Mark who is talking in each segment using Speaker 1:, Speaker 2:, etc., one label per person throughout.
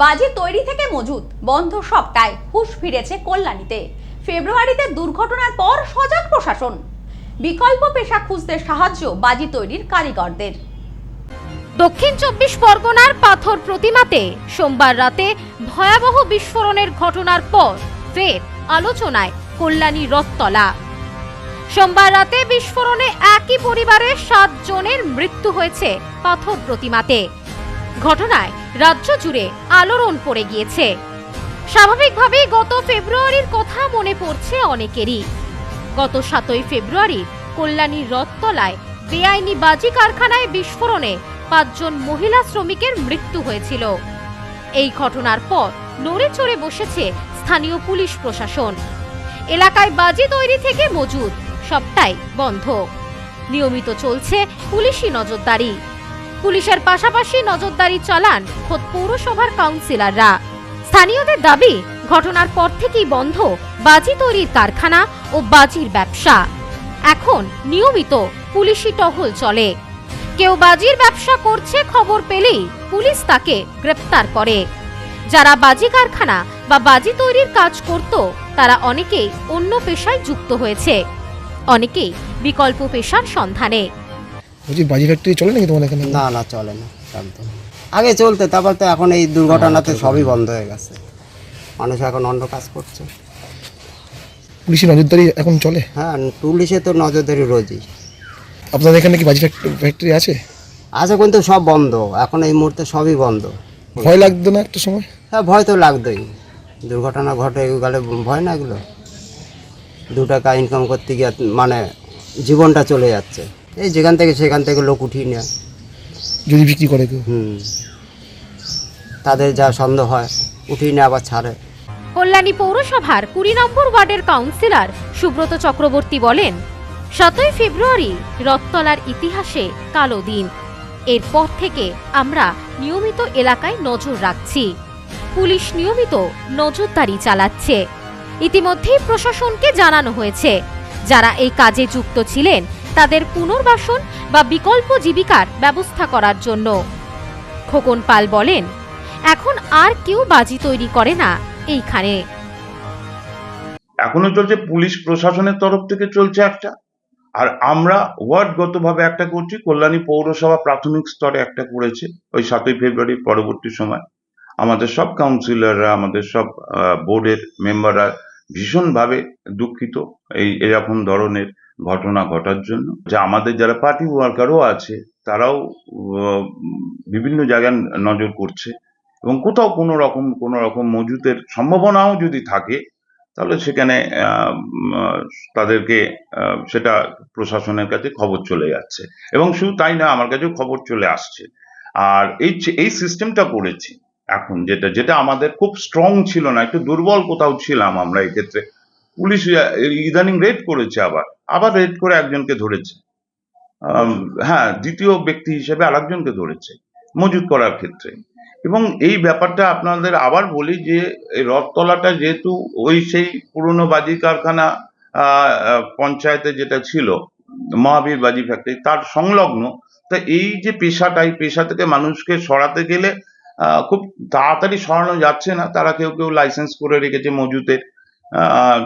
Speaker 1: বাজি তৈরি থেকে মজুত, বন্ধ সবটাই হুশ ফিরেছে কল্যাণীতে। ফেব্রুয়ারিতে দুর্ঘটনার পর সজাগ প্রশাসন। বিকল্প পেশা খুঁজতে সাহায্য বাজি তৈরির কারিগরদের।
Speaker 2: দক্ষিণ চব্বিশ পরগনার পাথর প্রতিমাতে সোমবার রাতে ভয়াবহ বিস্ফোরণের ঘটনার পর ফের আলোচনায় কল্যাণী রথতলা। সোমবার রাতে বিস্ফোরণে একই পরিবারের সাত জনের মৃত্যু হয়েছে পাথর প্রতিমাতে। ঘটনায় রাজ্য জুড়ে আলোড়ন পড়ে গিয়েছে। স্বাভাবিকভাবেই গত ফেব্রুয়ারির কথা মনে পড়ছে অনেকেরই। গত সাতই ফেব্রুয়ারি কল্যাণীর রথতলায় বেআইনি বাজি কারখানায় বিস্ফোরণে পাঁচজন মহিলা শ্রমিকের মৃত্যু হয়েছিল। এই ঘটনার পর নড়ে চড়ে বসেছে স্থানীয় পুলিশ প্রশাসন। এলাকায় বাজি তৈরি থেকে মজুদ, সবটাই বন্ধ। নিয়মিত চলছে পুলিশি নজরদারি। পুলিশের পাশাপাশি নজরদারি চালান খোদ পৌরসভার কাউন্সিলররা। স্থানীয়দের দাবি, ঘটনার পর থেকেই বন্ধ, বাজি তৈরির কারখানা ও বাজির ব্যবসা। এখন নিয়মিত পুলিশি টহল চলে। কেউ বাজির ব্যবসা করছে খবর পেলেই পুলিশ তাকে গ্রেপ্তার করে। যারা বাজি কারখানা বা বাজি তৈরির কাজ করত, তারা অনেকেই অন্য পেশায় যুক্ত হয়েছে। অনেকেই বিকল্প পেশার সন্ধানে।
Speaker 3: বলছি বাজি ফ্যাক্টরি চলে নাকি তোমার এখানে?
Speaker 4: না না চলে না একদম। আগে চলতে তারপর তো এখন এই দুর্ঘটনাতে সবই বন্ধ হয়ে গেছে। মানুষ এখন অন্য কাজ করছে।
Speaker 3: পুলিশি নজরদারি এখন চলে?
Speaker 4: হ্যাঁ পুলিশে তো নজরদারি রোজই।
Speaker 3: আপনাদের এখানে কি বাজি ফ্যাক্ট- ফ্যাক্টরি আছে?
Speaker 4: আছে কিন্তু সব বন্ধ। এখন এই মুহূর্তে সবই বন্ধ।
Speaker 3: ভয় লাগতো না একটা সময়?
Speaker 4: হ্যাঁ ভয় তো লাগতোই। দুর্ঘটনা ঘটে গেলে ভয় না এগুলো। দু টাকা ইনকাম করতে গিয়ে মানে জীবনটা চলে যাচ্ছে। এই যেখান থেকে সেখান থেকে লোক উঠিয়ে নেয়।
Speaker 3: যদি বিক্রি করে কেউ?
Speaker 4: হুম। তাদের যা সন্দেহ হয় উঠিয়ে নেয় আবার ছাড়ে।
Speaker 2: কল্যাণী পৌরসভার কুড়ি নম্বর ওয়ার্ডের কাউন্সিলর সুব্রত চক্রবর্তী বলেন সাতই ফেব্রুয়ারি রথতলার ইতিহাসে কালো দিন। এরপর থেকে আমরা নিয়মিত এলাকায় নজর রাখছি। পুলিশ নিয়মিত নজরদারি চালাচ্ছে। ইতিমধ্যেই প্রশাসনকে জানানো হয়েছে যারা এই কাজে যুক্ত ছিলেন তাদের পুনর্বাসন বা বিকল্প জীবিকার ব্যবস্থা করার জন্য। খোকন পাল বলেন, এখন আর কেউ বাজি তৈরি করে না এইখানে।
Speaker 5: এখনও চলছে পুলিশ প্রশাসনের তরফ থেকে চলছে একটা। আর আমরা ওয়ার্ডগতভাবে একটা করছি, কল্যাণী পৌরসভা প্রাথমিক স্তরে একটা করেছে ওই সাতই ফেব্রুয়ারি পরবর্তী সময়। আমাদের সব কাউন্সিলররা, আমাদের সব বোর্ডের মেম্বাররা ভীষণভাবে দুঃখিত এই এরকম ধরনের ঘটনা ঘটার জন্য। যে আমাদের যারা পার্টি ওয়ার্কারও আছে, তারাও বিভিন্ন জায়গায় নজর করছে। এবং কোথাও কোনো রকম কোনো রকম মজুতের সম্ভাবনাও যদি থাকে, তাহলে সেখানে তাদেরকে সেটা প্রশাসনের কাছে খবর চলে যাচ্ছে। এবং শুধু তাই না, আমার কাছেও খবর চলে আসছে। আর এই এই সিস্টেমটা করেছি, এখন যেটা যেটা আমাদের খুব স্ট্রং ছিল না, একটু দুর্বল কোথাও ছিলাম আমরা এই ক্ষেত্রে পুলিশ ইদানিং রেড করেছে আবার। আবার রেড করে একজনকে ধরেছে। হ্যাঁ দ্বিতীয় ব্যক্তি হিসেবে আরেকজনকে ধরেছে মজুত করার ক্ষেত্রে। এবং এই ব্যাপারটা আপনাদের আবার বলি যে এই রথতলাটা যেহেতু ওই সেই পুরনো বাজি কারখানা পঞ্চায়েতে যেটা ছিল মহাবীর বাজি ফ্যাক্টরি তার সংলগ্ন তা এই যে পেশাটা এই পেশা থেকে মানুষকে সরাতে গেলে খুব তাড়াতাড়ি সরানো যাচ্ছে না। তারা কেউ কেউ লাইসেন্স করে রেখেছে মজুতের আহ,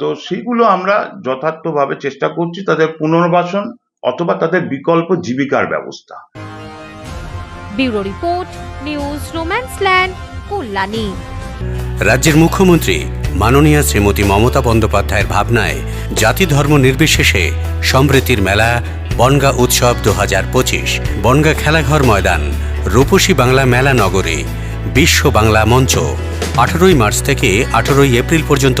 Speaker 5: তো সেগুলো আমরা যথার্থভাবে চেষ্টা করছি তাদের পুনর্বাসন অথবা তাদের বিকল্প জীবিকার ব্যবস্থা।
Speaker 2: ব্যুরো রিপোর্ট নিউজ রোম্যান্সল্যান্ড কল্যাণী।
Speaker 6: রাজ্যের মুখ্যমন্ত্রী মাননীয়া শ্রীমতী মমতা বন্দ্যোপাধ্যায়ের ভাবনায় জাতি ধর্ম নির্বিশেষে সমৃদ্ধির মেলা বনগা উৎসব দু হাজার পঁচিশ বনগা খেলাঘর ময়দান রূপসী বাংলা মেলা নগরী বিশ্ব বাংলা মঞ্চ। আঠারোই মার্চ থেকে আঠারোই এপ্রিল পর্যন্ত